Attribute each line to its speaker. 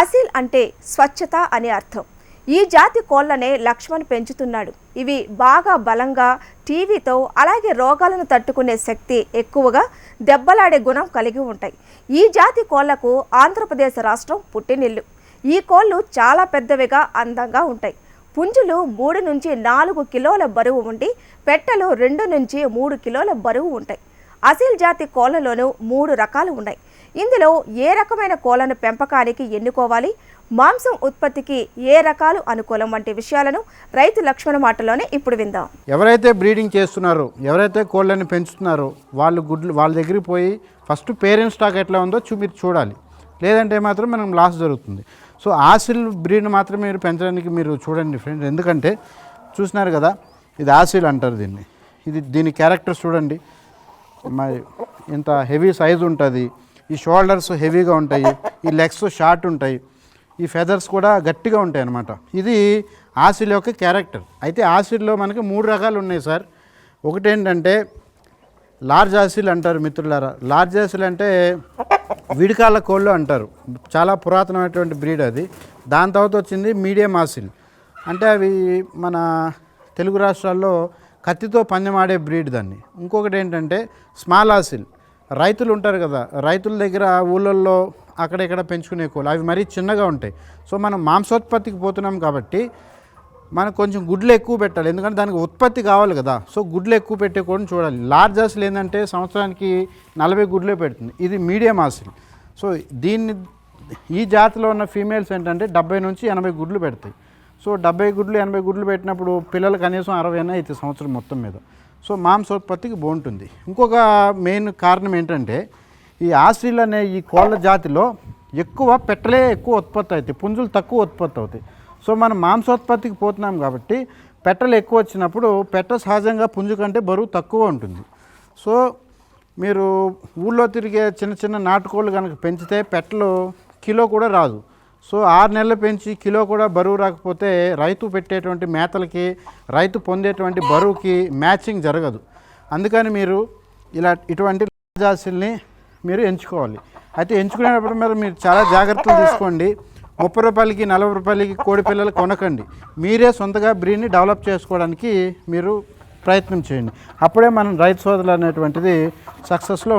Speaker 1: అసీల్ అంటే స్వచ్ఛత అని అర్థం. ఈ జాతి కోళ్ళనే లక్ష్మణ్ పెంచుతున్నాడు. ఇవి బాగా బలంగా టీవీతో అలాగే రోగాలను తట్టుకునే శక్తి ఎక్కువగా దెబ్బలాడే గుణం కలిగి ఉంటాయి. ఈ జాతి కోళ్ళకు ఆంధ్రప్రదేశ్ రాష్ట్రం పుట్టినిల్లు. ఈ కోళ్ళు చాలా పెద్దవిగా అందంగా ఉంటాయి. పుంజులు మూడు నుంచి నాలుగు కిలోల బరువు ఉండి పెట్టెలు రెండు నుంచి మూడు కిలోల బరువు ఉంటాయి. అసీల్ జాతి కోళ్ళలోనూ మూడు రకాలు ఉన్నాయి. ఇందులో ఏ రకమైన కోళ్ళను పెంపకానికి ఎన్నుకోవాలి? మాంసం ఉత్పత్తికి ఏ రకాలు అనుకూలం? వంటి విషయాలను రైతు లక్ష్మణ మాటలోనే ఇప్పుడు విందాం.
Speaker 2: ఎవరైతే బ్రీడింగ్ చేస్తున్నారో ఎవరైతే కోళ్ళని పెంచుతున్నారో వాళ్ళు గుడ్లు వాళ్ళ దగ్గరికి పోయి ఫస్ట్ పేరెంట్ స్టాక్ ఎట్లా ఉందో చూ మీరు చూడాలి. లేదంటే మాత్రం మనం లాస్ జరుగుతుంది. సో ఆసిల్ బ్రీడ్ మాత్రం మీరు పెంచడానికి మీరు చూడండి ఫ్రెండ్స్. ఎందుకంటే చూసినారు కదా ఇది ఆసిల్ అంటారు దీన్ని. ఇది దీని క్యారెక్టర్స్ చూడండి. మరి ఇంత హెవీ సైజ్ ఉంటుంది. ఈ షోల్డర్స్ హెవీగా ఉంటాయి ఈ లెగ్స్ షార్ట్ ఉంటాయి ఈ ఫెదర్స్ కూడా గట్టిగా ఉంటాయి అన్నమాట. ఇది ఆసిల్ యొక్క క్యారెక్టర్. అయితే ఆసిల్లో మనకి మూడు రకాలు ఉన్నాయి సార్. ఒకటి ఏంటంటే లార్జ్ ఆసిల్ అంటారు మిత్రులారా. లార్జ్ ఆసిల్ అంటే విడికాళ్ళ కోళ్ళు అంటారు. చాలా పురాతనమైనటువంటి బ్రీడ్ అది. దాని తర్వాత వచ్చింది మీడియం ఆసిల్ అంటే అవి మన తెలుగు రాష్ట్రాల్లో కత్తితో పందెమాడే బ్రీడ్ దాన్ని. ఇంకొకటి ఏంటంటే స్మాల్ ఆసిల్ రైతులు ఉంటారు కదా రైతుల దగ్గర ఊళ్ళల్లో అక్కడ ఇక్కడ పెంచుకునే కోళ్ళు అవి మరీ చిన్నగా ఉంటాయి. సో మనం మాంసోత్పత్తికి పోతున్నాం కాబట్టి మనకు కొంచెం గుడ్లు ఎక్కువ పెట్టాలి. ఎందుకంటే దానికి ఉత్పత్తి కావాలి కదా. సో గుడ్లు ఎక్కువ పెట్టే కూడా చూడాలి. లార్జ్ ఆసిల్ ఏంటంటే సంవత్సరానికి నలభై గుడ్లే పెడుతుంది. ఇది మీడియం ఆసిల్ సో దీన్ని ఈ జాతిలో ఉన్న ఫీమేల్స్ ఏంటంటే డెబ్బై నుంచి ఎనభై గుడ్లు పెడతాయి. సో డెబ్బై గుడ్లు ఎనభై గుడ్లు పెట్టినప్పుడు పిల్లలు కనీసం అరవై అయినా అయితే సంవత్సరం మొత్తం మీద. సో మాంసోత్పత్తికి బాగుంటుంది ఇంకొక మెయిన్ కారణం ఏంటంటే ఈ ఆసిల్ అనే ఈ కోళ్ళ జాతిలో ఎక్కువ పెట్టలే ఎక్కువ ఉత్పత్తి అవుతాయి పుంజులు తక్కువ ఉత్పత్తి అవుతాయి. సో మనం మాంసోత్పత్తికి పోతున్నాం కాబట్టి పెట్టలు ఎక్కువ వచ్చినప్పుడు పెట్ట సహజంగా పుంజు కంటే బరువు తక్కువ ఉంటుంది. సో మీరు ఊళ్ళో తిరిగే చిన్న చిన్న నాటుకోళ్ళు కనుక పెంచితే పెట్టలు కిలో కూడా రాదు. సో ఆరు నెలలు పెంచి కిలో కూడా బరువు రాకపోతే రైతు పెట్టేటువంటి మేతలకి రైతు పొందేటువంటి బరువుకి మ్యాచింగ్ జరగదు. అందుకని మీరు ఇలా ఇటువంటి జాసుల్ని మీరు ఎంచుకోవాలి. అయితే ఎంచుకునేటప్పుడు మీద మీరు చాలా జాగ్రత్తలు తీసుకోండి. ముప్పై రూపాయలకి నలభై రూపాయలకి కోడి పిల్లలు కొనకండి. మీరే సొంతగా బ్రీడ్ని డెవలప్ చేసుకోవడానికి మీరు ప్రయత్నం చేయండి. అప్పుడే మనం రైతు సోదరులు అనేటువంటిది సక్సెస్లో